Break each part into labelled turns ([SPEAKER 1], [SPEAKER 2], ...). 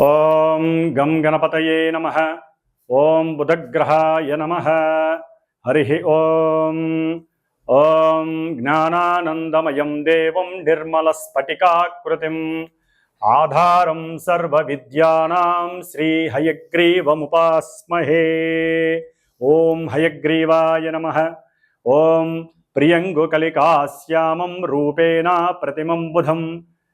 [SPEAKER 1] ఓం గం గణపతయే నమ. ఓం బుధగ్రహాయ నమ. హరి ఓం. ఓం జ్ఞానానందమయం దేవం నిర్మలస్ఫటికాకృతిం. ఆధారం సర్వవిద్యానాం శ్రీహయగ్రీవముపాస్మహే. ఓం హయగ్రీవాయ నమ. ఓం ప్రియంగుకలికాశ్యామం రూపేణ ప్రతిమం బుధం.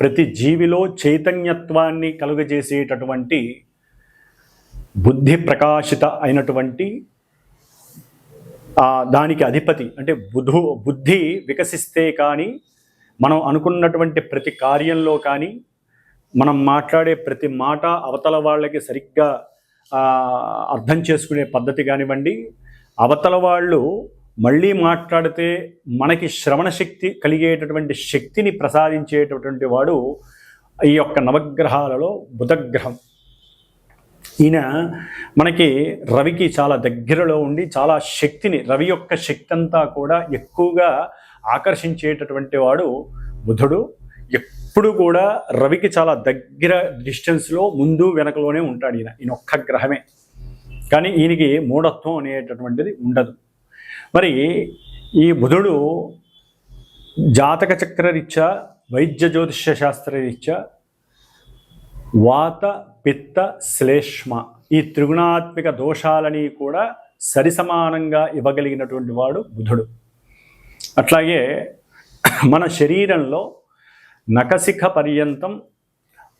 [SPEAKER 1] ప్రతి జీవిలో చైతన్యత్వాన్ని కలుగజేసేటటువంటి బుద్ధి ప్రకాశిత అయినటువంటి దానికి అధిపతి అంటే బుధు బుద్ధి వికసిస్తే కానీ మనం అనుకున్నటువంటి ప్రతి కార్యంలో కానీ మనం మాట్లాడే ప్రతి మాట అవతల వాళ్ళకి సరిగ్గా అర్థం చేసుకునే పద్ధతి కానివ్వండి అవతల వాళ్ళు మళ్ళీ మాట్లాడితే మనకి శ్రవణ శక్తి కలిగేటటువంటి శక్తిని ప్రసాదించేటటువంటి వాడు ఈ యొక్క నవగ్రహాలలో బుధగ్రహం. ఈయన మనకి రవికి చాలా దగ్గరలో ఉండి చాలా శక్తిని రవి యొక్క శక్తి అంతా కూడా ఎక్కువగా ఆకర్షించేటటువంటి వాడు బుధుడు. ఎప్పుడు కూడా రవికి చాలా దగ్గర డిస్టెన్స్లో ముందు వెనకలోనే ఉంటాడు ఈయన ఈయన ఒక్క గ్రహమే. కానీ ఈయనకి మూఢత్వం అనేటటువంటిది ఉండదు. మరి ఈ బుధుడు జాతక చక్రరీత్యా వైద్య జ్యోతిష్య శాస్త్రరీత్యా వాత పిత్త శ్లేష్మ ఈ త్రిగుణాత్మిక దోషాలని కూడా సరిసమానంగా ఇవ్వగలిగినటువంటి వాడు బుధుడు. అట్లాగే మన శరీరంలో నకశిఖ పర్యంతం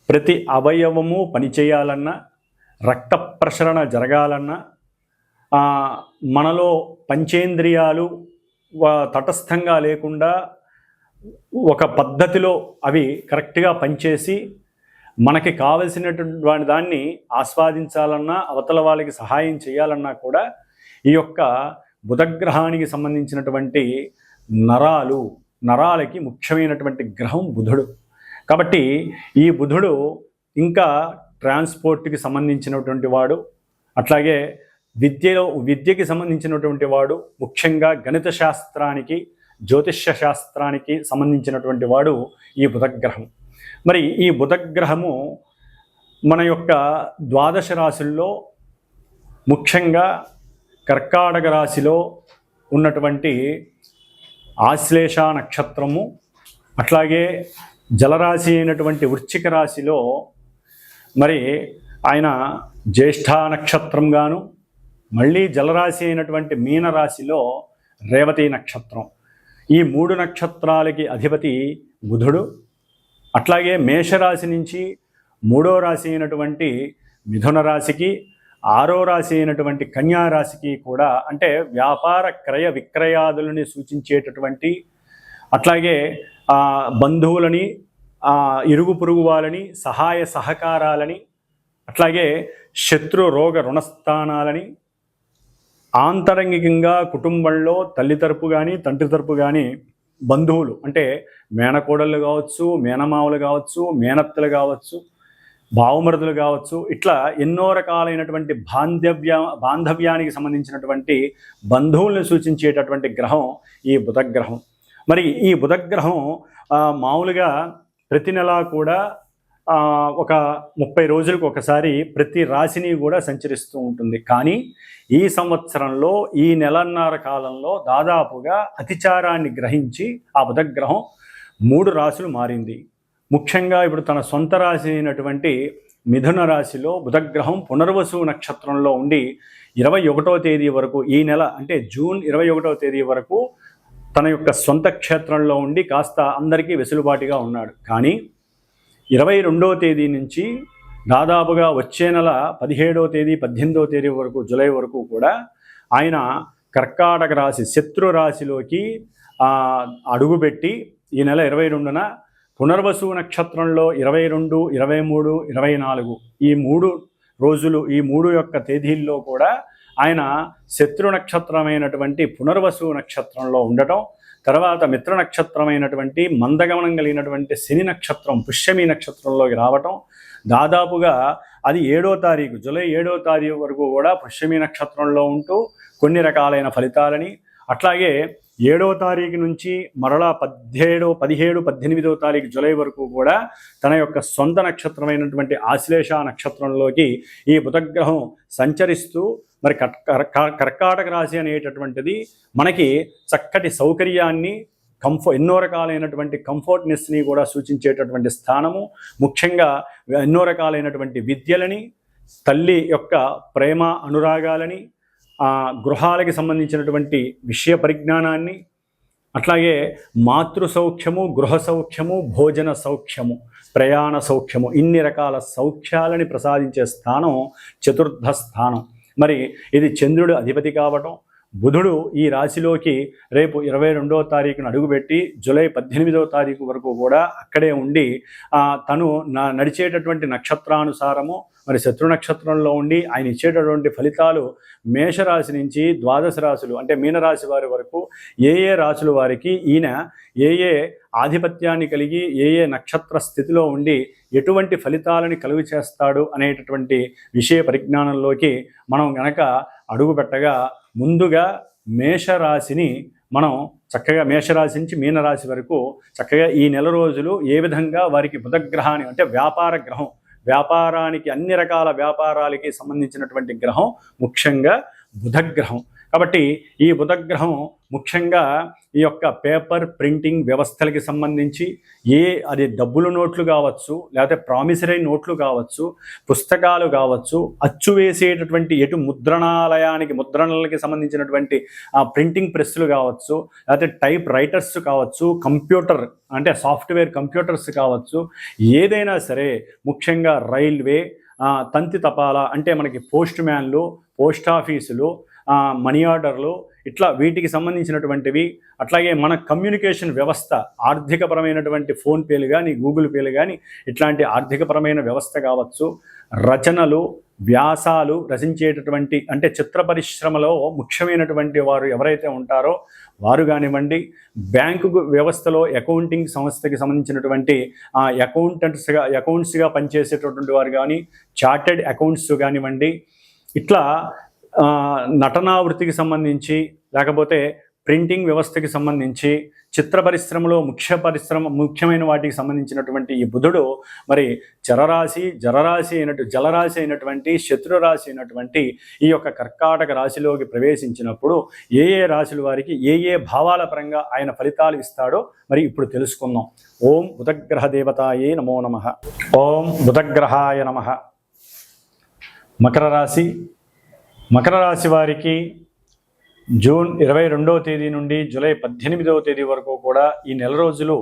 [SPEAKER 1] ప్రతి అవయవము పనిచేయాలన్నా రక్త ప్రసరణ జరగాలన్నా మనలో పంచేంద్రియాలు తటస్థంగా లేకుండా ఒక పద్ధతిలో అవి కరెక్ట్గా పనిచేసి మనకి కావలసినటువంటి దాన్ని ఆస్వాదించాలన్నా అవతల వాళ్ళకి సహాయం చేయాలన్నా కూడా ఈ యొక్క బుధగ్రహానికి సంబంధించినటువంటి నరాలు నరాలకి ముఖ్యమైనటువంటి గ్రహం బుధుడు. కాబట్టి ఈ బుధుడు ఇంకా ట్రాన్స్పోర్ట్కి సంబంధించినటువంటి వాడు. అట్లాగే విద్యలో విద్యకి సంబంధించినటువంటి వాడు ముఖ్యంగా గణిత శాస్త్రానికి జ్యోతిష్య శాస్త్రానికి సంబంధించినటువంటి వాడు ఈ బుధగ్రహం. మరి ఈ బుధగ్రహము మన యొక్క ద్వాదశ రాశుల్లో ముఖ్యంగా కర్కాటక రాశిలో ఉన్నటువంటి ఆశ్లేష నక్షత్రము అట్లాగే జలరాశి అయినటువంటి వృశ్చిక రాశిలో మరి ఆయన జ్యేష్ఠ నక్షత్రం గాను మళ్ళీ జలరాశి అయినటువంటి మీనరాశిలో రేవతి నక్షత్రం. ఈ మూడు నక్షత్రాలకి అధిపతి బుధుడు. అట్లాగే మేషరాశి నుంచి మూడో రాశి అయినటువంటి మిథున రాశికి ఆరో రాశి అయినటువంటి కన్యా రాశికి కూడా అంటే వ్యాపార క్రయ విక్రయాదులని సూచించేటటువంటి అట్లాగే బంధువులని ఇరుగు పొరుగు వాళ్ళని సహాయ సహకారాలని అట్లాగే శత్రు రోగ రుణస్థానాలని ఆంతరంగికంగా కుటుంబంలో తల్లి తరపు కానీ తండ్రి తరపు కానీ బంధువులు అంటే మేనకోడళ్ళు కావచ్చు మేనమావులు కావచ్చు మేనత్తలు కావచ్చు భావమరుదులు కావచ్చు ఇట్లా ఎన్నో రకాలైనటువంటి బాంధవ్య బాంధవ్యానికి సంబంధించినటువంటి బంధువుల్ని సూచించేటటువంటి గ్రహం ఈ బుధగ్రహం. మరి ఈ బుధగ్రహం మామూలుగా ప్రతి నెలా కూడా ఒక ముప్పై రోజులకు ఒకసారి ప్రతి రాశిని కూడా సంచరిస్తూ ఉంటుంది. కానీ ఈ సంవత్సరంలో ఈ నెలన్నర కాలంలో దాదాపుగా అతిచారాన్ని గ్రహించి ఆ బుధగ్రహం మూడు రాశులు మారింది. ముఖ్యంగా ఇప్పుడు తన సొంత రాశి అయినటువంటి మిథున రాశిలో బుధగ్రహం పునర్వసు నక్షత్రంలో ఉండి ఇరవై ఒకటో తేదీ వరకు ఈ నెల అంటే జూన్ ఇరవై ఒకటో తేదీ వరకు తన యొక్క సొంత క్షేత్రంలో ఉండి కాస్త అందరికీ వెసులుబాటుగా ఉన్నాడు. కానీ ఇరవై రెండవ తేదీ నుంచి దాదాపుగా వచ్చే నెల పదిహేడవ తేదీ పద్దెనిమిదవ తేదీ వరకు జూలై వరకు కూడా ఆయన కర్కాటక రాశి శత్రు రాశిలోకి అడుగుపెట్టి ఈ నెల ఇరవై రెండున పునర్వసు నక్షత్రంలో ఇరవై రెండు ఇరవై మూడు ఇరవై నాలుగు ఈ మూడు రోజులు ఈ మూడు యొక్క తేదీల్లో కూడా ఆయన శత్రు నక్షత్రమైనటువంటి పునర్వసు నక్షత్రంలో ఉండటం తర్వాత మిత్ర నక్షత్రమైనటువంటి మందగమనం కలిగినటువంటి శని నక్షత్రం పుష్యమి నక్షత్రంలోకి రావటం. దాదాపుగా అది ఏడో తారీఖు జూలై ఏడో తారీఖు వరకు కూడా పుష్యమి నక్షత్రంలో ఉంటూ కొన్ని రకాలైన ఫలితాలని. అట్లాగే ఏడో తారీఖు నుంచి మరలా పదిహేడు పదిహేడు పద్దెనిమిదో తారీఖు జూలై వరకు కూడా తన యొక్క సొంత నక్షత్రమైనటువంటి ఆశ్లేష నక్షత్రంలోకి ఈ బుధగ్రహం సంచరిస్తూ మరి కర్కాటక రాశి అనేటటువంటిది మనకి చక్కటి సౌకర్యాన్ని కంఫో ఎన్నో రకాలైనటువంటి కంఫర్ట్నెస్ని కూడా సూచించేటటువంటి స్థానము. ముఖ్యంగా ఎన్నో రకాలైనటువంటి విద్యలని తల్లి యొక్క ప్రేమ అనురాగాలని గృహాలకి సంబంధించినటువంటి విషయ పరిజ్ఞానాన్ని అట్లాగే మాతృ సౌఖ్యము గృహ సౌఖ్యము భోజన సౌఖ్యము ప్రయాణ సౌఖ్యము ఇన్ని రకాల సౌఖ్యాలని ప్రసాదించే స్థానం చతుర్థ స్థానం. మరి ఇది చంద్రుడు అధిపతి కావటం బుధుడు ఈ రాశిలోకి రేపు ఇరవై రెండవ తారీఖున అడుగుపెట్టి జూలై పద్దెనిమిదవ తారీఖు వరకు కూడా అక్కడే ఉండి తను నడిచేటటువంటి నక్షత్రానుసారము మరి శత్రు నక్షత్రంలో ఉండి ఆయన ఇచ్చేటటువంటి ఫలితాలు మేషరాశి నుంచి ద్వాదశ రాశులు అంటే మీనరాశి వారి వరకు ఏ ఏ రాశుల వారికి ఈయన ఏ ఏ ఆధిపత్యాన్ని కలిగి ఏ ఏ నక్షత్ర స్థితిలో ఉండి ఎటువంటి ఫలితాలని కలుగు చేస్తాడు అనేటటువంటి విషయ పరిజ్ఞానంలోకి మనం గనక అడుగు పెట్టగా ముందుగా మేషరాశిని మనం చక్కగా మేషరాశి నుంచి మీనరాశి వరకు చక్కగా ఈ నెల రోజులు ఏ విధంగా వారికి బుధగ్రహాన్ని అంటే వ్యాపార గ్రహం వ్యాపారానికి అన్ని రకాల వ్యాపారాలకి సంబంధించినటువంటి గ్రహం ముఖ్యంగా బుధగ్రహం. కాబట్టి ఈ బుధగ్రహం ముఖ్యంగా ఈ యొక్క పేపర్ ప్రింటింగ్ వ్యవస్థలకి సంబంధించి ఏ అది డబ్బుల నోట్లు కావచ్చు లేకపోతే ప్రామిసరీ నోట్లు కావచ్చు పుస్తకాలు కావచ్చు అచ్చు వేసేటటువంటి ఎటు ముద్రణాలయానికి ముద్రణలకి సంబంధించినటువంటి ఆ ప్రింటింగ్ ప్రెస్లు కావచ్చు లేకపోతే టైప్ రైటర్స్ కావచ్చు కంప్యూటర్ అంటే సాఫ్ట్వేర్ కంప్యూటర్స్ కావచ్చు ఏదైనా సరే ముఖ్యంగా రైల్వే తంతి తపాలా అంటే మనకి పోస్ట్ మ్యాన్లు పోస్ట్ ఆఫీసులు మనీ ఆర్డర్లు ఇట్లా వీటికి సంబంధించినటువంటివి అట్లాగే మన కమ్యూనికేషన్ వ్యవస్థ ఆర్థికపరమైనటువంటి ఫోన్పేలు కానీ గూగుల్ పేలు కానీ ఇట్లాంటి ఆర్థికపరమైన వ్యవస్థ కావచ్చు రచనలు వ్యాసాలు రచించేటటువంటి అంటే చిత్ర పరిశ్రమలో ముఖ్యమైనటువంటి వారు ఎవరైతే ఉంటారో వారు కానివ్వండి బ్యాంకు వ్యవస్థలో అకౌంటింగ్ సంస్థకి సంబంధించినటువంటి అకౌంటెంట్స్గా అకౌంట్స్గా పనిచేసేటటువంటి వారు కానీ చార్టెడ్ అకౌంట్స్ కానివ్వండి ఇట్లా నటనా వృత్తికి సంబంధించి లేకపోతే ప్రింటింగ్ వ్యవస్థకి సంబంధించి చిత్ర పరిశ్రమలో ముఖ్య పరిశ్రమ ముఖ్యమైన వాటికి సంబంధించినటువంటి ఈ బుధుడు మరి చరరాశి జలరాశి అయినట్టు జలరాశి అయినటువంటి శత్రురాశి అయినటువంటి ఈ యొక్క కర్కాటక రాశిలోకి ప్రవేశించినప్పుడు ఏ ఏ రాశుల వారికి ఏ ఏ భావాల పరంగా ఆయన ఫలితాలు ఇస్తాడో మరి ఇప్పుడు తెలుసుకుందాం. ఓం బుధగ్రహ దేవతాయే నమో నమ. ఓం బుధగ్రహాయ నమ. మకర రాశి మకర రాశి వారికి జూన్ ఇరవై రెండవ తేదీ నుండి జూలై పద్దెనిమిదవ తేదీ వరకు కూడా ఈ నెల రోజులు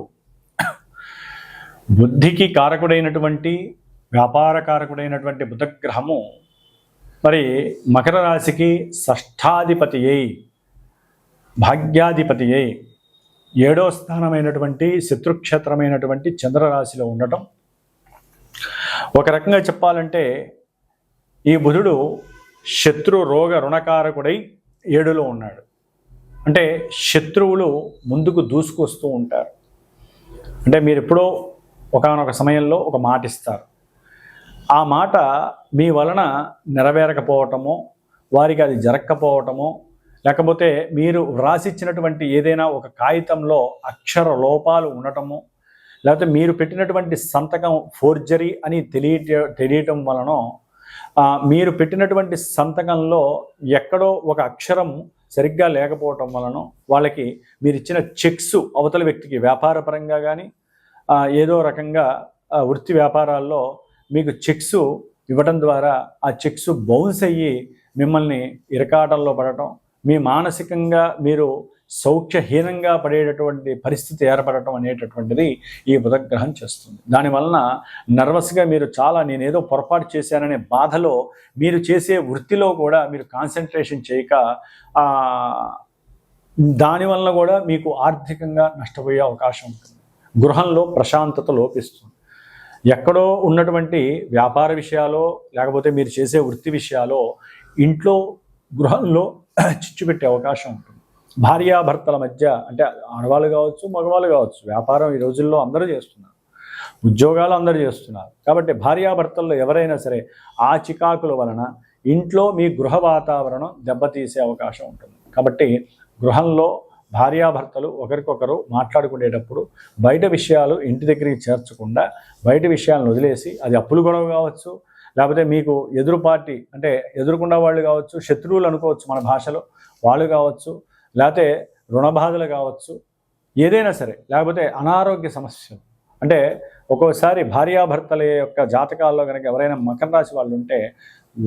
[SPEAKER 1] బుద్ధికి కారకుడైనటువంటి వ్యాపార కారకుడైనటువంటి బుధగ్రహము మరి మకర రాశికి షష్ఠాధిపతి అయి భాగ్యాధిపతి అయి ఏడో స్థానమైనటువంటి శత్రుక్షేత్రమైనటువంటి చంద్రరాశిలో ఉండటం. ఒక రకంగా చెప్పాలంటే ఈ బుధుడు శత్రు రోగ రుణకారకుడై ఏడులో ఉన్నాడు. అంటే శత్రువులు ముందుకు దూసుకొస్తూ ఉంటారు. అంటే మీరు ఎప్పుడో ఒకనొక సమయంలో ఒక మాట ఇస్తారు. ఆ మాట మీ వలన నెరవేరకపోవటమో వారికి అది జరగకపోవటమో లేకపోతే మీరు వ్రాసిచ్చినటువంటి ఏదైనా ఒక కాగితంలో అక్షర లోపాలు ఉండటము లేకపోతే మీరు పెట్టినటువంటి సంతకం ఫోర్జరీ అని తెలియ తెలియటం వలన మీరు పెట్టినటువంటి సంతకంలో ఎక్కడో ఒక అక్షరం సరిగ్గా లేకపోవటం వలన వాళ్ళకి మీరు ఇచ్చిన చెక్స్ అవతల వ్యక్తికి వ్యాపారపరంగా కానీ ఏదో రకంగా వృత్తి వ్యాపారాల్లో మీకు చెక్స్ ఇవ్వడం ద్వారా ఆ చెక్స్ బౌన్స్ అయ్యి మిమ్మల్ని ఇరకాటంలో పడటం మీ మానసికంగా మీరు సౌఖ్యహీనంగా పడేటటువంటి పరిస్థితి ఏర్పడటం అనేటటువంటిది ఈ బుధగ్రహం చేస్తుంది. దానివలన నర్వస్గా మీరు చాలా నేనేదో పొరపాటు చేశాననే బాధలో మీరు చేసే వృత్తిలో కూడా మీరు కాన్సన్ట్రేషన్ చేయక దానివల్ల కూడా మీకు ఆర్థికంగా నష్టపోయే అవకాశం ఉంటుంది. గృహంలో ప్రశాంతత లోపిస్తుంది. ఎక్కడో ఉన్నటువంటి వ్యాపార విషయాలో లేకపోతే మీరు చేసే వృత్తి విషయాలో ఇంట్లో గృహంలో చిచ్చు పెట్టే అవకాశం ఉంటుంది. భార్యాభర్తల మధ్య అంటే ఆడవాళ్ళు కావచ్చు మగవాళ్ళు కావచ్చు వ్యాపారం ఈ రోజుల్లో అందరూ చేస్తున్నారు. ఉద్యోగాలు అందరూ చేస్తున్నారు. కాబట్టి భార్యాభర్తల్లో ఎవరైనా సరే ఆ చికాకుల వలన ఇంట్లో మీ గృహ వాతావరణం దెబ్బతీసే అవకాశం ఉంటుంది. కాబట్టి గృహంలో భార్యాభర్తలు ఒకరికొకరు మాట్లాడుకునేటప్పుడు బయట విషయాలు ఇంటి దగ్గరికి చేర్చకుండా బయట విషయాలను వదిలేసి అది అప్పులు గొడవ కావచ్చు లేకపోతే మీకు ఎదురు పార్టీ అంటే ఎదురుకుండా వాళ్ళు కావచ్చు శత్రువులు అనుకోవచ్చు మన భాషలో వాళ్ళు కావచ్చు లేకపోతే రుణబాధలు కావచ్చు ఏదైనా సరే. లేకపోతే అనారోగ్య సమస్యలు అంటే ఒక్కోసారి భార్యాభర్తల యొక్క జాతకాల్లో కనుక ఎవరైనా మకర రాశి వాళ్ళు ఉంటే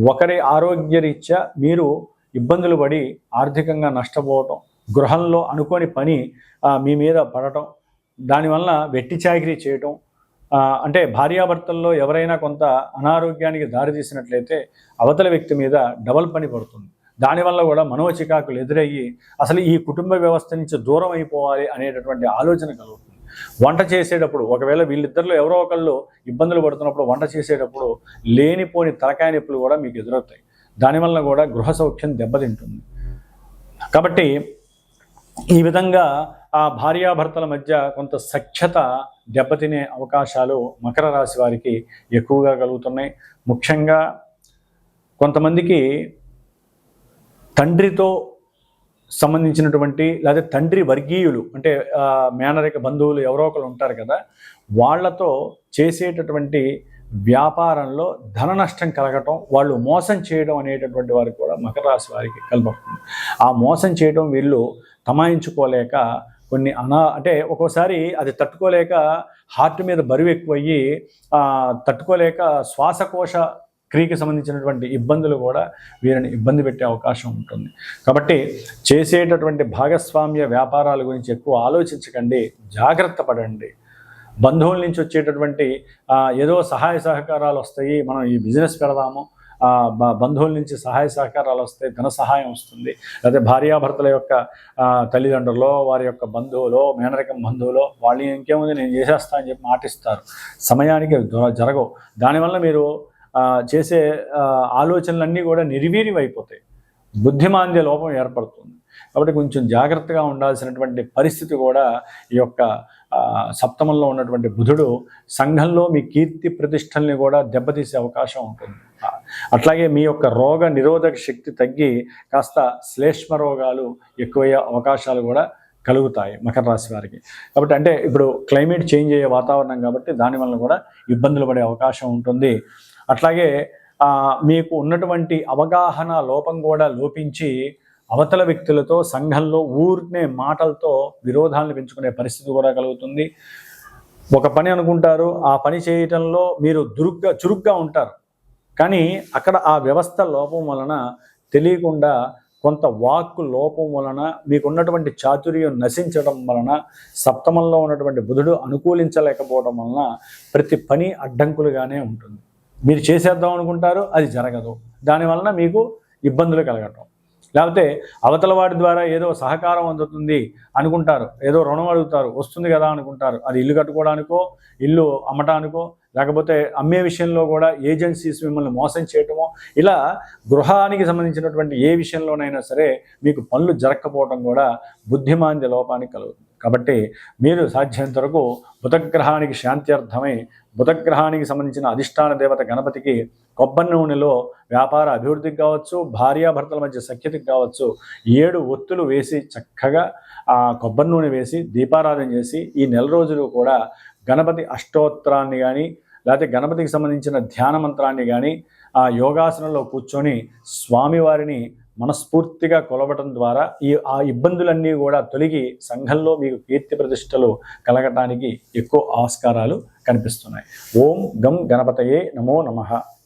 [SPEAKER 1] ఒకరి ఆరోగ్యరీత్యా మీరు ఇబ్బందులు పడి ఆర్థికంగా నష్టపోవటం గృహంలో అనుకోని పని మీ మీద పడటం దానివల్ల వెట్టి చాకిరీ చేయటం అంటే భార్యాభర్తల్లో ఎవరైనా కొంత అనారోగ్యానికి దారితీసినట్లయితే అవతల వ్యక్తి మీద డబల్ పని పడుతుంది. దానివల్ల కూడా మనోచికాకులు ఎదురయ్యి అసలు ఈ కుటుంబ వ్యవస్థ నుంచి దూరం అయిపోవాలి అనేటటువంటి ఆలోచన కలుగుతుంది. వంట చేసేటప్పుడు ఒకవేళ వీళ్ళిద్దరిలో ఎవరో ఒకళ్ళు ఇబ్బందులు పడుతున్నప్పుడు వంట చేసేటప్పుడు లేనిపోని తలకాయ నొప్పులు కూడా మీకు ఎదురవుతాయి. దానివల్ల కూడా గృహ సౌఖ్యం దెబ్బతింటుంది. కాబట్టి ఈ విధంగా ఆ భార్యాభర్తల మధ్య కొంత సఖ్యత దెబ్బతినే అవకాశాలు మకర రాశి వారికి ఎక్కువగా కలుగుతున్నాయి. ముఖ్యంగా కొంతమందికి తండ్రితో సంబంధించినటువంటి లేదా తండ్రి వర్గీయులు అంటే మేనరిక బంధువులు ఎవరో ఒకరు ఉంటారు కదా వాళ్ళతో చేసేటటువంటి వ్యాపారంలో ధన నష్టం కలగటం వాళ్ళు మోసం చేయడం అనేటటువంటి వారికి కూడా మకర రాశి వారికి కలబడుతుంది ఆ మోసం చేయడం వీళ్ళు తమాయించుకోలేక కొన్ని అనా అంటే ఒక్కోసారి అది తట్టుకోలేక హార్ట్ మీద బరువు ఎక్కువయ్యి తట్టుకోలేక శ్వాసకోశ క్రియకి సంబంధించినటువంటి ఇబ్బందులు కూడా వీరిని ఇబ్బంది పెట్టే అవకాశం ఉంటుంది. కాబట్టి చేసేటటువంటి భాగస్వామ్య వ్యాపారాల గురించి ఎక్కువ ఆలోచించకండి జాగ్రత్త పడండి. బంధువుల నుంచి వచ్చేటటువంటి ఏదో సహాయ సహకారాలు వస్తాయి మనం ఈ బిజినెస్ పెడదాము బంధువుల నుంచి సహాయ సహకారాలు వస్తాయి ధన సహాయం వస్తుంది. లేకపోతే భార్యాభర్తల యొక్క ఆ, తల్లిదండ్రులో వారి యొక్క బంధువులో మేనరికం బంధువులో వాళ్ళు ఇంకేముంది నేను చేసేస్తా అని చెప్పి మాటిస్తారు. సమయానికి జరగవు. దానివల్ల మీరు చేసే ఆలోచనలన్నీ కూడా నిర్వీర్యం అయిపోతాయి బుద్ధిమాంద్య లోపం ఏర్పడుతుంది. కాబట్టి కొంచెం జాగ్రత్తగా ఉండాల్సినటువంటి పరిస్థితి కూడా ఈ యొక్క సప్తమంలో ఉన్నటువంటి బుధుడు సంఘంలో మీ కీర్తి ప్రతిష్టల్ని కూడా దెబ్బతీసే అవకాశం ఉంటుంది. అట్లాగే మీ యొక్క రోగ నిరోధక శక్తి తగ్గి కాస్త శ్లేష్మ రోగాలు ఎక్కువయ్యే అవకాశాలు కూడా కలుగుతాయి మకర రాశి వారికి. కాబట్టి అంటే ఇప్పుడు క్లైమేట్ చేంజ్ అయ్యే వాతావరణం కాబట్టి దానివల్ల కూడా ఇబ్బందులు పడే అవకాశం ఉంటుంది. అట్లాగే మీకు ఉన్నటువంటి అవగాహన లోపం కూడా లోపించి అవతల వ్యక్తులతో సంఘంలో ఊరినే మాటలతో విరోధాలను పెంచుకునే పరిస్థితి కూడా కలుగుతుంది. ఒక పని అనుకుంటారు ఆ పని చేయటంలో మీరు దురుగ్గా చురుగ్గా ఉంటారు. కానీ అక్కడ ఆ వ్యవస్థ లోపం వలన తెలియకుండా కొంత వాక్కు లోపం వలన మీకున్నటువంటి చాతుర్యం నశించడం వలన సప్తమంలో ఉన్నటువంటి బుధుడు అనుకూలించలేకపోవడం వలన ప్రతి పని అడ్డంకులుగానే ఉంటుంది. మీరు చేసేద్దాం అనుకుంటారు అది జరగదు. దానివలన మీకు ఇబ్బందులు కలగటం. లేకపోతే అవతల వాడి ద్వారా ఏదో సహకారం అందుతుంది అనుకుంటారు. ఏదో రుణం అడుగుతారు. వస్తుంది కదా అనుకుంటారు. అది ఇల్లు కట్టుకోవడానికో ఇల్లు అమ్మటానికో లేకపోతే అమ్మే విషయంలో కూడా ఏజెన్సీస్ మిమ్మల్ని మోసం చేయటమో ఇలా గృహానికి సంబంధించినటువంటి ఏ విషయంలోనైనా సరే మీకు పనులు జరగకపోవడం కూడా బుద్ధిమాంద్య లోపానికి కలుగుతుంది. కాబట్టి మీరు సాధ్యంత వరకు బుధగ్రహానికి శాంత్యర్థమై బుధగ్రహానికి సంబంధించిన అధిష్టాన దేవత గణపతికి కొబ్బరి నూనెలో వ్యాపార అభివృద్ధికి కావచ్చు భార్యాభర్తల మధ్య సఖ్యతకి కావచ్చు ఏడు ఒత్తులు వేసి చక్కగా ఆ కొబ్బరి నూనె వేసి దీపారాధన చేసి ఈ నెల రోజులు కూడా గణపతి అష్టోత్తరాన్ని కానీ లేకపోతే గణపతికి సంబంధించిన ధ్యాన మంత్రాన్ని కానీ ఆ యోగాసనంలో కూర్చొని స్వామివారిని మనస్ఫూర్తిగా కొలవటం ద్వారా ఈ ఆ ఇబ్బందులన్నీ కూడా తొలగి సంఘంలో మీకు కీర్తి ప్రతిష్టలు కలగటానికి ఎక్కువ ఆస్కారాలు కనిపిస్తున్నాయి. ఓం గం గణపతయే నమో నమః.